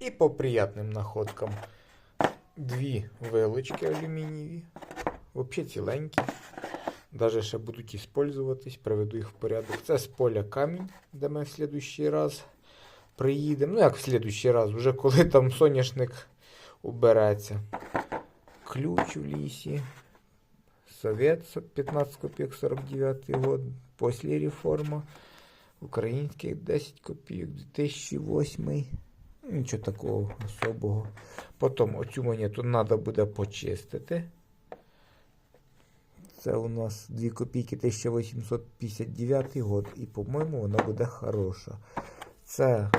І по приятним находкам. Дві вилочки алюмінієві. Взагалі ціленькі. Даже ще будуть іспользуватись, приведу їх в порядок. Це з поля камінь, де ми в слідущий раз приїдемо. Ну, як в слідущий раз, вже коли там соняшник убереться. Ключ в лісі. Совет 15 копійок 49 год. Після реформа. Українських 10 копійок 2008. Нічого такого особого. Потім оцю монету треба буде почистити. Це у нас 2 копійки 1859 год. І, по-моєму, вона буде хороша. Це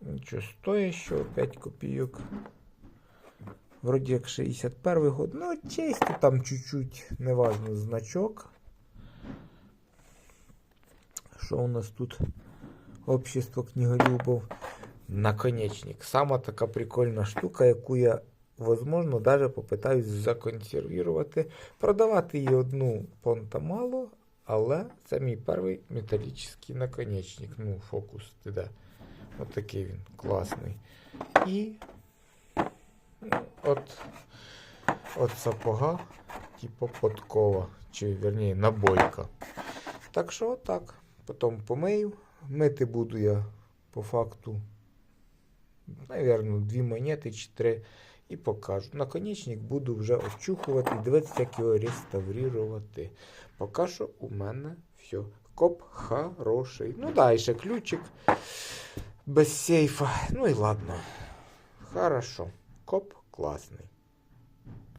нічого стоїть, що 5 копійок. Вроді як 61 год. Ну, чисто там чуть-чуть, неважно, значок. Що у нас тут? Общество книголюбов. Наконечник. Сама така прикольна штука, яку я, возможно, даже попитаюсь законсервувати. Продавати її одну понта мало, але це мій перший металічний наконечник. Ну, фокус ти де. Отакий він класний. І ну, от, от сапога, типу подкова, чи верніше набойка. Так що так. Потім помию. Мити буду я по факту, навірно, дві монети чи три. І покажу. Наконечник буду вже обчухувати і дивитися, як його реставрувати. Поки що у мене все. Коп хороший. Ну да, і ще ключик без сейфа. Ну і ладно. Хорошо. Коп класний.